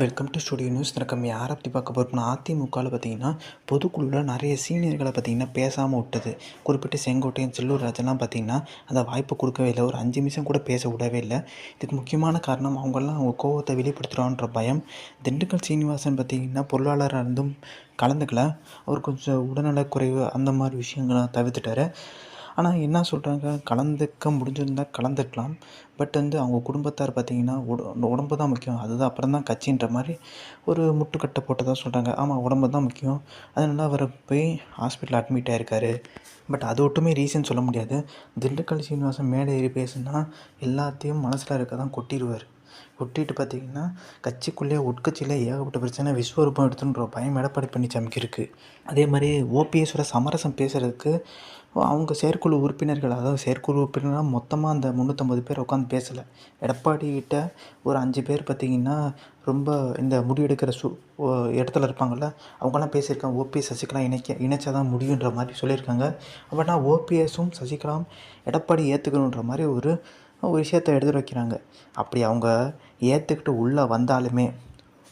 Welcome to studio news நம்ம யாரை பற்றி பார்க்க போகிறோம்னா அதிமுகவில் பார்த்தீங்கன்னா பொதுக்குழுவில் நிறைய சீனியர்களை பார்த்தீங்கன்னா பேசாமல் விட்டது. குறிப்பிட்டு செங்கோட்டையன் செல்லூர் ராஜெல்லாம் பார்த்தீங்கன்னா அந்த வாய்ப்பு கொடுக்கவே இல்லை. ஒரு அஞ்சு நிமிஷம் கூட பேச விடவே இல்லை. இதுக்கு முக்கியமான காரணம் அவங்கெல்லாம் அவங்க கோவத்தை வெளிப்படுத்துகிறான்ற பயம். திண்டுக்கல் சீனிவாசன் பார்த்திங்கன்னா பொருளாளராக இருந்தும் கலந்துக்கல. அவர் கொஞ்சம் உடல்நலக்குறைவு அந்த மாதிரி விஷயங்கள்லாம் தவிர்த்துட்டார். ஆனால் என்ன சொல்கிறாங்க கலந்துக்க முடிஞ்சிருந்தா கலந்துக்கலாம். பட் வந்து அவங்க குடும்பத்தார் பார்த்திங்கன்னா உட உடம்பு தான் முக்கியம். அதுதான் அப்புறம் தான் கட்சின்ற மாதிரி ஒரு முட்டுக்கட்டை போட்டதாக சொல்கிறாங்க ஆமாம் உடம்பு தான் முக்கியம். அதனால அவர் போய் ஹாஸ்பிட்டல் அட்மிட் ஆகிருக்காரு பட் அது ஒட்டுமே ரீசன் சொல்ல முடியாது. திண்டுக்கல் சீனிவாசன் மேடை ஏறி பேசுனா எல்லாத்தையும் மனசில் இருக்க தான் கொட்டிடுவார் ஒட்டிட்டு பார்த்தீங்கன்னா கட்சிக்குள்ளேயே உட்கட்சியிலே ஏகப்பட்ட பிரச்சனை விஸ்வரூபம் எடுத்துன்ற பயம் எடப்பாடி பழனிசாமிக்கு இருக்குது அதே மாதிரி ஓபிஎஸோட சமரசம் பேசுகிறதுக்கு அவங்க செயற்குழு உறுப்பினர்கள் அதாவது செயற்குழு உறுப்பினராக மொத்தமாக அந்த முந்நூற்றம்பது பேர் உட்காந்து பேசலை. எடப்பாடிக்கிட்ட ஒரு அஞ்சு பேர் பார்த்திங்கன்னா ரொம்ப இந்த முடிவெடுக்கிற சு இடத்துல இருப்பாங்கள்ல அவங்களாம் பேசியிருக்காங்க. ஓபிஎஸ் சசிகலா இணைக்க இணைச்சா தான் முடியுன்ற மாதிரி சொல்லியிருக்காங்க. பட் ஓபிஎஸும் சசிகலாம் எடப்பாடி ஏற்றுக்கணுன்ற மாதிரி ஒரு ஒரு விஷயத்த எடுத்து வைக்கிறாங்க. அப்படி அவங்க ஏற்றுக்கிட்டு உள்ளே வந்தாலுமே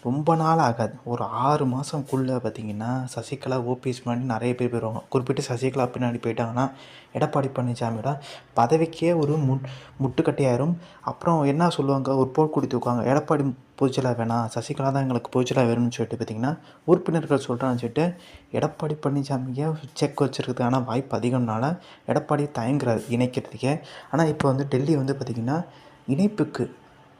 ரொம்ப நாள் ஆகாது ஒரு ஆறு மாதம்குள்ளே பார்த்திங்கன்னா சசிகலா ஓபிஎஸ் முன்னாடி நிறைய பேர் போயிடுவாங்க குறிப்பிட்டு சசிகலா பின்னாடி போயிட்டாங்கன்னா எடப்பாடி பழனிசாமியோட பதவிக்கே ஒரு முட் முட்டுக்கட்டையாயிரும். அப்புறம் என்ன சொல்லுவாங்க? ஒரு போர்க்குடி தூக்குவாங்க. எடப்பாடி பொதுச்செயலாளர் வேணாம் சசிகலா தான் எங்களுக்கு பொதுச்செயலாளர் வேணும்னு சொல்லிட்டு பார்த்திங்கன்னா உறுப்பினர்கள் சொல்கிறான்னு சொல்லிட்டு எடப்பாடி பழனிசாமியை செக் வச்சுருக்கிறதுக்கான வாய்ப்பு அதிகம்னால எடப்பாடி தயங்குறாரு இணைக்கிறதுக்கே. ஆனால் இப்போ வந்து டெல்லி வந்து பார்த்திங்கன்னா இணைப்புக்கு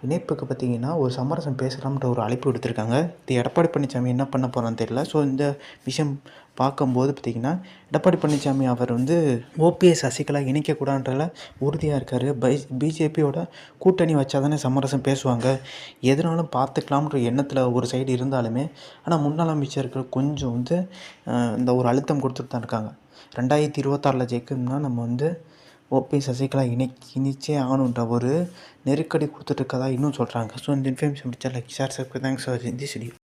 இணைப்புக்கு பார்த்தீங்கன்னா ஒரு சமரசம் பேசலாம்ன்ற ஒரு அழைப்பு விடுத்திருக்காங்க. இது எடப்பாடி பழனிசாமி என்ன பண்ண போகிறான்னு தெரியல. ஸோ இந்த விஷயம் பார்க்கும்போது பார்த்திங்கன்னா எடப்பாடி பழனிசாமி அவர் வந்து ஓபிஎஸ் சசிகலா இணைக்கக்கூடாதுன்றல உறுதியாக இருக்கார். பை பிஜேபியோட கூட்டணி வச்சா தானே சமரசம் பேசுவாங்க. எதுனாலும் பார்த்துக்கலாம்ன்ற எண்ணத்தில் ஒரு சைடு இருந்தாலுமே ஆனால் முன்னாள் அமைச்சர்கள் கொஞ்சம் வந்து இந்த ஒரு அழுத்தம் கொடுத்துட்டு தான் இருக்காங்க. ரெண்டாயிரத்தி இருபத்தாறில் ஜெயிக்கணும்னா நம்ம வந்து ஓபிஎஸ் சசிகலா இணை இணைச்சே ஆகணுன்ற ஒரு நெருக்கடி கொடுத்துட்டு இருக்கதா இன்னும் சொல்கிறாங்க ஸோ இந்த இன்ஃபர்மேஷன் பிடிச்சா like share subscribe thanks for this video